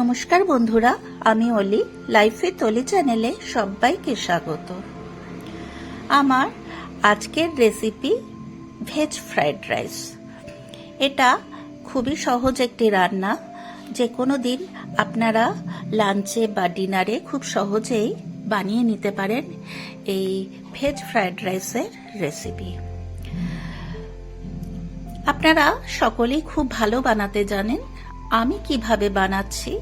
নমস্কার বন্ধুরা, আমি অলি, লাইফে তলি চ্যানেলে সবাইকে স্বাগত। আমার আজকের রেসিপি ভেজ ফ্রাইড রাইস এটা খুবই সহজ একটি রান্না। যে কোনো দিন আপনারা লাঞ্চে বা ডিনারে খুব সহজেই বানিয়ে নিতে পারেন এই ভেজ ফ্রাইড রাইসের রেসিপি আপনারা সকলেই খুব ভালো বানাতে জানেন। আমি কীভাবে বানাচ্ছি,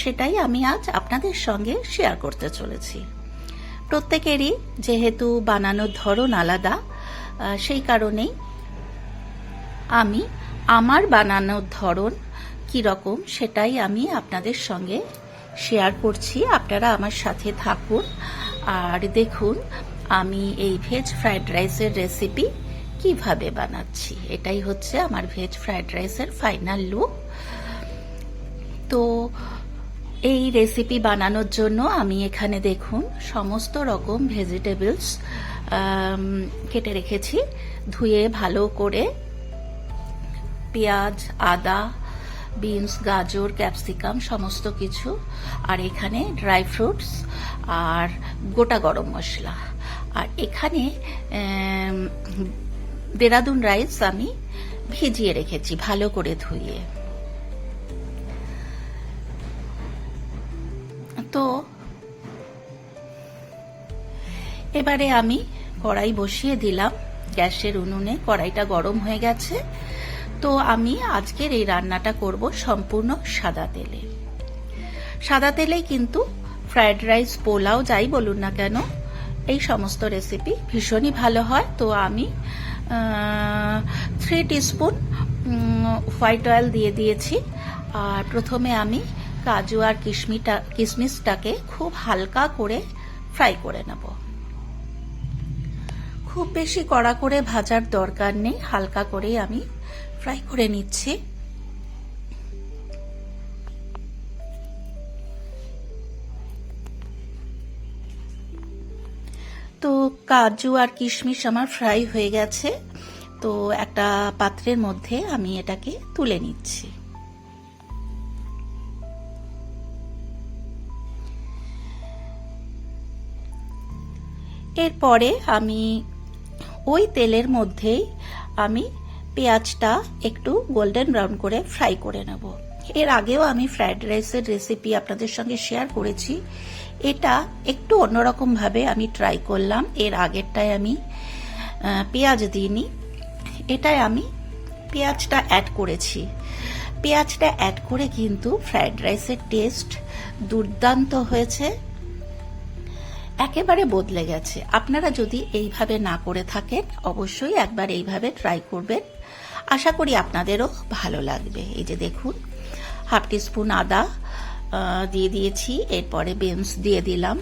সেটাই আমি আজ আপনাদের সঙ্গে শেয়ার করতে চলেছি। প্রত্যেকেরই যেহেতু বানানোর ধরন আলাদা সেই কারণেই আমি আমার বানানোর ধরন কীরকম সেটাই আমি আপনাদের সঙ্গে শেয়ার করছি। আপনারা আমার সাথে থাকুন আর দেখুন আমি এই ভেজ ফ্রাইড রাইসের রেসিপি কীভাবে বানাচ্ছি। এটাই হচ্ছে আমার ভেজ ফ্রাইড রাইসের ফাইনাল লুক তো এই রেসিপি বানানোর জন্য আমি এখানে দেখুন সমস্ত রকম ভেজিটেবলস কেটে রেখেছি। ধুয়ে ভালো করে পেঁয়াজ, আদা বিনস গাজর ক্যাপসিকাম সমস্ত কিছু, আর এখানে ড্রাই ফ্রুটস আর গোটা গরম মশলা। আর এখানে দেরাদুন রাইস আমি ভিজিয়ে রেখেছি ভালো করে ধুয়ে। তো এবারে আমি কড়াই বসিয়ে দিলাম গ্যাসের উনুনে, কড়াইটা গরম হয়ে গেছে। তো আমি আজকের এই রান্নাটা করব সম্পূর্ণ সাদা তেলে। সাদা তেলেই কিন্তু ফ্রায়েড রাইস, পোলাও, যাই বলুন না কেন, এই সমস্ত রেসিপি ভীষণই ভালো হয়। তো আমি থ্রি টিস্পুন হোয়াইট অয়েল দিয়ে দিয়েছি। আর প্রথমে আমি কাজু আর কিশমিটা, কিশমিশটাকে খুব হালকা করে ফ্রাই করে নেব। খুব বেশি কড়া করে ভাজার দরকার নেই, হালকা করেই আমি ফ্রাই করে নিচ্ছি। তো কাজু আর কিশমিশ আমার ফ্রাই হয়ে গেছে, তো একটা পাত্রের মধ্যে আমি এটাকে তুলে নিচ্ছি। এরপরে আমি ওই তেলের মধ্যেই আমি পেঁয়াজটা একটু গোল্ডেন ব্রাউন করে ফ্রাই করে নেব। এর আগেও আমি ফ্রাইড রাইসের রেসিপি আপনাদের সঙ্গে শেয়ার করেছি। এটা একটু অন্যরকম ভাবে আমি ট্রাই করলাম। এর আগেরটায় আমি পেঁয়াজ দিইনি। এটায় আমি পেঁয়াজটা অ্যাড করেছি। পেঁয়াজটা অ্যাড করে কিন্তু ফ্রাইড রাইসের টেস্ট দুর্দান্ত হয়েছে। একেবারে বদলে গেছে। আপনারা যদি এইভাবে না করে থাকেন, অবশ্যই একবার এইভাবে ট্রাই করবেন। আশা করি আপনাদেরও ভালো লাগবে। এই যে দেখুন হাফ টিস্পুন আদা দিয়ে দিয়েছি, এরপরে বিনস দিয়ে দিলাম।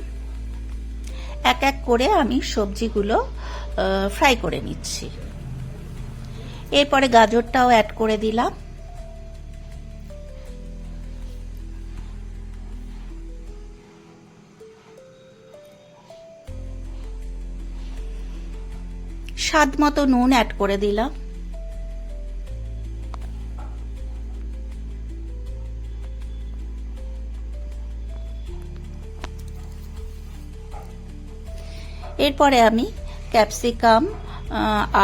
এক এক করে আমি সবজিগুলো ফ্রাই করে নিচ্ছি। এরপরে গাজরটাও অ্যাড করে দিলাম। স্বাদ মতো নুন অ্যাড করে দিলাম। এরপরে আমি ক্যাপসিকাম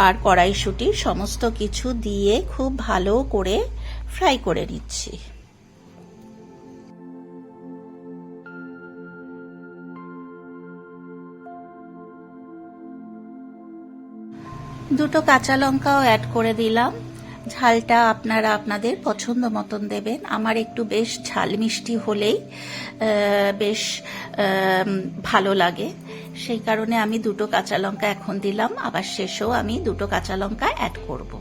আর কড়াইশুঁটি সমস্ত কিছু দিয়ে খুব ভালো করে ফ্রাই করে নিচ্ছি। দুটো কাঁচা লঙ্কাও অ্যাড করে দিলাম। ঝালটা আপনারা আপনাদের পছন্দ মতন দেবেন। আমার একটু বেশ ঝাল মিষ্টি হলেই বেশ ভালো লাগে। সেই কারণে আমি দুটো কাঁচা লঙ্কা এখন দিলাম। আবার শেষেও আমি দুটো কাঁচা লঙ্কা অ্যাড করব।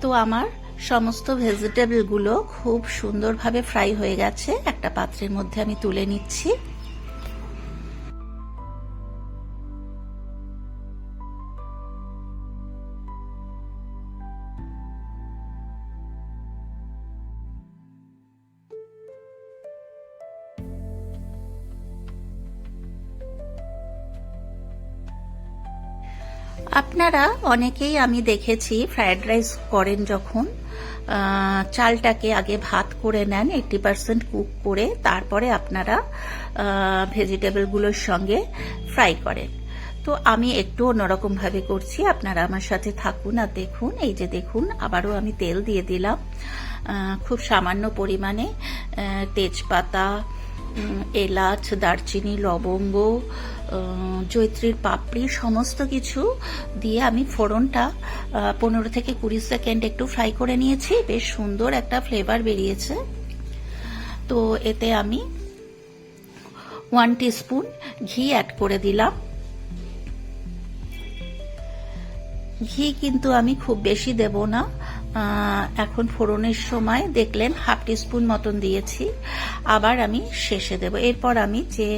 তো আমার সমস্ত ভেজিটেবলগুলো খুব সুন্দরভাবে ফ্রাই হয়ে গেছে। একটা পাত্রের মধ্যে আমি তুলে নিচ্ছি। আপনারা অনেকেই আমি দেখেছি ফ্রায়েড রাইস করেন যখন চালটাকে আগে ভাত করে নেন এইটটি পার্সেন্ট কুক করে তারপরে আপনারা ভেজিটেবলগুলোর সঙ্গে ফ্রাই করেন। তো আমি একটু অন্যরকমভাবে করছি, আপনারা আমার সাথে থাকুন আর দেখুন। এই যে দেখুন, আবারও আমি তেল দিয়ে দিলাম। খুব সামান্য পরিমাণে তেজপাতা এলাচ, দারচিনি, লবঙ্গ জৈত্রীর পাপড়ি সমস্ত কিছু দিয়ে আমি ফোড়নটা পনেরো থেকে কুড়ি সেকেন্ড একটু ফ্রাই করে নিয়েছি। বেশ সুন্দর একটা ফ্লেভার বেরিয়েছে। তো এতে আমি ওয়ান টিস্পুন ঘি অ্যাড করে দিলাম। ঘি কিন্তু আমি খুব বেশি দেব না। এখন ফোড়নের সময় দেখলেন হাফ টিস্পুন মতন দিয়েছি। আবার আমি শেষে দেব। এরপর আমি যে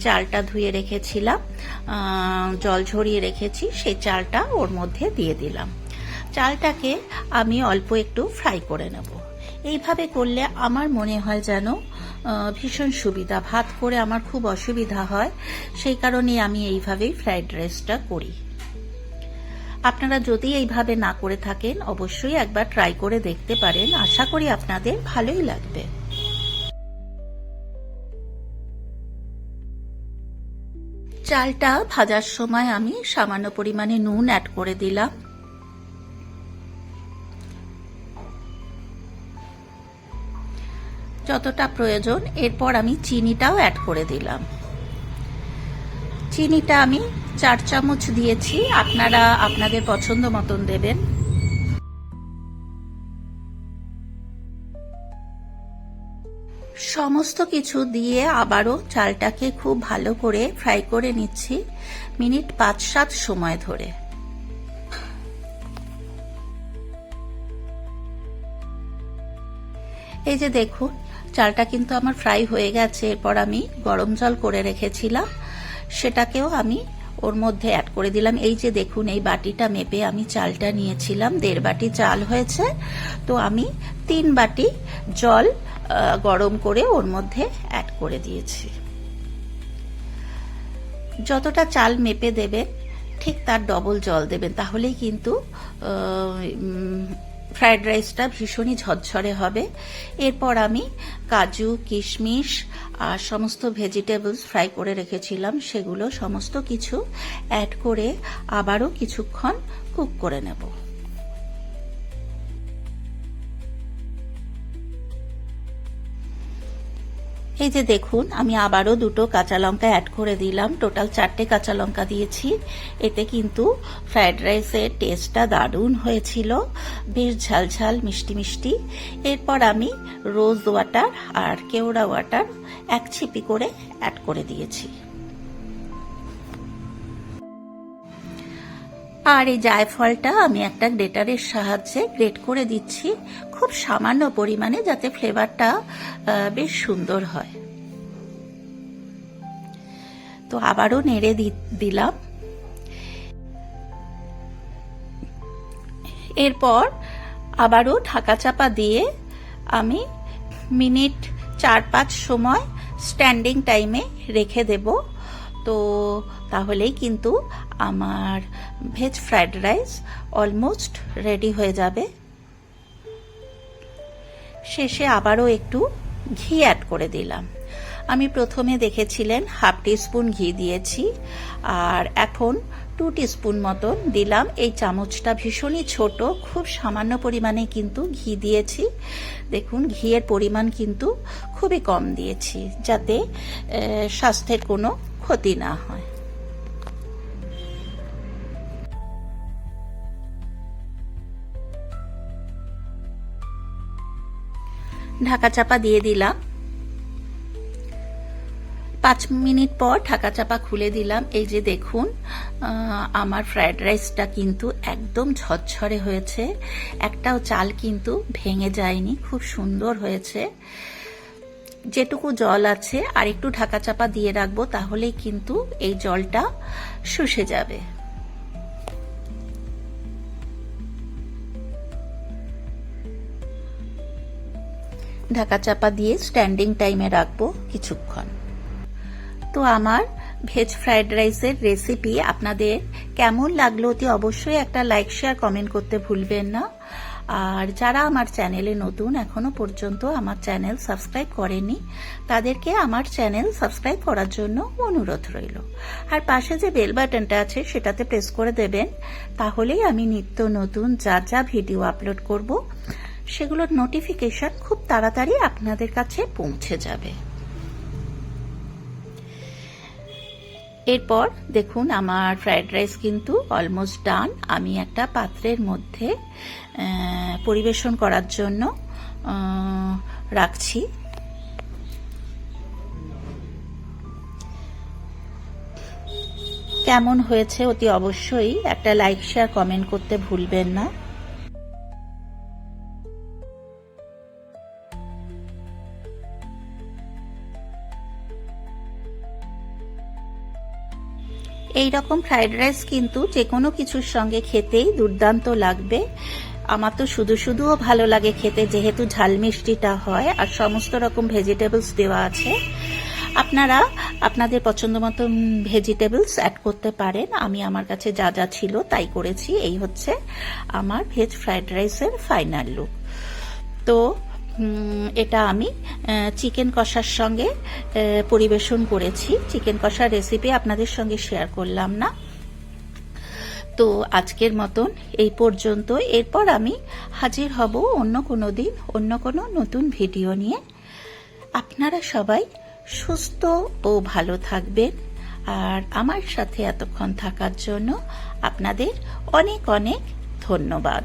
চালটা ধুয়ে রেখেছিলাম জল ঝরিয়ে রেখেছি, সেই চালটা ওর মধ্যে দিয়ে দিলাম। চালটাকে আমি অল্প একটু ফ্রাই করে নেব। এইভাবে করলে আমার মনে হয় যেন ভীষণ সুবিধা। ভাত করে আমার খুব অসুবিধা হয়, সেই কারণে আমি এইভাবেই ফ্রাইড রাইসটা করি। আপনারা যদি এইভাবে না করে থাকেন, অবশ্যই একবার ট্রাই করে দেখতে পারেন। আশা করি আপনাদের ভালোই লাগবে। চালটা ভাজার সময় আমি সামান্য পরিমাণে নুন অ্যাড করে দিলাম। যতটা প্রয়োজন, এরপর আমি চিনিটাও অ্যাড করে দিলাম। চিনিটা আমি চার চামচ দিয়েছি। আপনারা আপনাদের পছন্দ মতন দেবেন। সমস্ত কিছু দিয়ে আবারও চালটাকে খুব ভালো করে ফ্রাই করে নিচ্ছি মিনিট পাঁচ সাত সময় ধরে। এই যে দেখুন, চালটা কিন্তু আমার ফ্রাই হয়ে গেছে। এরপর আমি গরম জল করে রেখেছিলাম। সেটাকেও আমি ওর মধ্যে অ্যাড করে দিলাম। এই যে দেখুন, এই বাটিটা মেপে আমি চালটা নিয়েছিলাম। দেড় বাটি চাল হয়েছে। তো আমি তিন বাটি জল গরম করে ওর মধ্যে অ্যাড করে দিয়েছি। যতটা চাল মেপে দেবেন, ঠিক তার ডবল জল দেবেন। তাহলেই কিন্তু ফ্রাইড রাইসটা ভীষণই ঝরঝরে হবে। এরপর আমি কাজু, কিশমিশ আর সমস্ত ভেজিটেবলস ফ্রাই করে রেখেছিলাম। সেগুলো সমস্ত কিছু অ্যাড করে আবারও কিছুক্ষণ কুক করে নেব। এই যে দেখুন, আমি আবারও দুটো কাঁচা লঙ্কা অ্যাড করে দিলাম। টোটাল চারটে কাঁচা লঙ্কা দিয়েছি। এতে কিন্তু ফ্রায়েড রাইসের টেস্টটা দারুণ হয়েছিল। বেশ ঝালঝাল মিষ্টি মিষ্টি। এরপর আমি রোজ ওয়াটার আর কেওড়া ওয়াটার এক ছিপি করে অ্যাড করে দিয়েছি। আর এই জায়ফলটা আমি একটা গ্রেটারের সাহায্যে গ্রেট করে দিচ্ছি খুব সামান্য পরিমাণে যাতে ফ্লেভারটা বেশ সুন্দর হয়। তো আবারও নেড়ে দিলাম। এরপর আবারও ঢাকা চাপা দিয়ে আমি মিনিট চার পাঁচ সময় স্ট্যান্ডিং টাইমে রেখে দেব। তো তাহলেই কিন্তু আমার veg fried rice almost ready হয়ে যাবে। শেষে আবারও একটু ঘি অ্যাড করে দিলাম। আমি প্রথমে দেখেছিলেন হাফ টিস্পুন ঘি দিয়েছি, আর এখন টু টিস্পুন মতন দিলাম। এই চামচটা ভীষণই ছোট, খুব সামান্য পরিমাণে কিন্তু ঘি দিয়েছি। দেখুন, ঘিয়ের পরিমাণ কিন্তু খুবই কম দিয়েছি, যাতে স্বাস্থ্যের কোনো ক্ষতি না হয়। ঢাকা চাপা দিয়ে দিলাম। পাঁচ মিনিট পর ঢাকা চাপা খুলে দিলাম। এই যে দেখুন আমার ফ্রায়েড রাইসটা কিন্তু একদম ঝরঝরে হয়েছে। একটাও চাল কিন্তু ভেঙে যায়নি, খুব সুন্দর হয়েছে। যেটুকু জল আছে আর একটু ঢাকা চাপা দিয়ে রাখব, তাহলেই কিন্তু এই জলটা শুষে যাবে। ঢাকা চাপা দিয়ে স্ট্যান্ডিং টাইমে রাখব কিছুক্ষণ। তো আমার ভেজ ফ্রাইড রাইসের রেসিপি আপনাদের কেমন লাগল অতি অবশ্যই একটা লাইক শেয়ার কমেন্ট করতে ভুলবেন না। আর যারা আমার চ্যানেলে নতুন, এখনও পর্যন্ত আমার চ্যানেল সাবস্ক্রাইব করেনি, তাদেরকে আমার চ্যানেল সাবস্ক্রাইব করার জন্য অনুরোধ রইল। আর পাশে যে বেল বাটনটা আছে, সেটাতে প্রেস করে দেবেন, তাহলেই আমি নিত্য নতুন যা যা ভিডিও আপলোড করব, সেগুলোর নোটিফিকেশন খুব তাড়াতাড়ি আপনাদের কাছে পৌঁছে যাবে। এরপর দেখুন, আমার ফ্রায়েড রাইস কিন্তু অলমোস্ট ডান আমি একটা পাত্রের মধ্যে পরিবেশন করার জন্য রাখছি। কেমন হয়েছে অতি অবশ্যই একটা লাইক শেয়ার কমেন্ট করতে ভুলবেন না। এই রকম ফ্রাইড রাইস কিন্তু যে কোনো কিছুর সঙ্গে খেতেই দুর্দান্ত লাগবে। আমার তো শুধু শুধুও ভালো লাগে খেতে, যেহেতু ঝাল মিষ্টিটা হয় আর সমস্ত রকম ভেজিটেবলস দেওয়া আছে। আপনারা আপনাদের পছন্দ মতো ভেজিটেবলস অ্যাড করতে পারেন। আমি আমার কাছে যা যা ছিল তাই করেছি। এই হচ্ছে আমার ভেজ ফ্রাইড রাইসের ফাইনাল লুক তো এটা আমি চিকেন কষার সঙ্গে পরিবেশন করেছি। চিকেন কষার রেসিপি আপনাদের সঙ্গে শেয়ার করলাম না। তো আজকের মতন এই পর্যন্ত এরপর আমি হাজির হব অন্য কোনো দিন, অন্য কোনো নতুন ভিডিও নিয়ে। আপনারা সবাই সুস্থ ও ভালো থাকবেন। আর আমার সাথে এতক্ষণ থাকার জন্য আপনাদের অনেক অনেক ধন্যবাদ।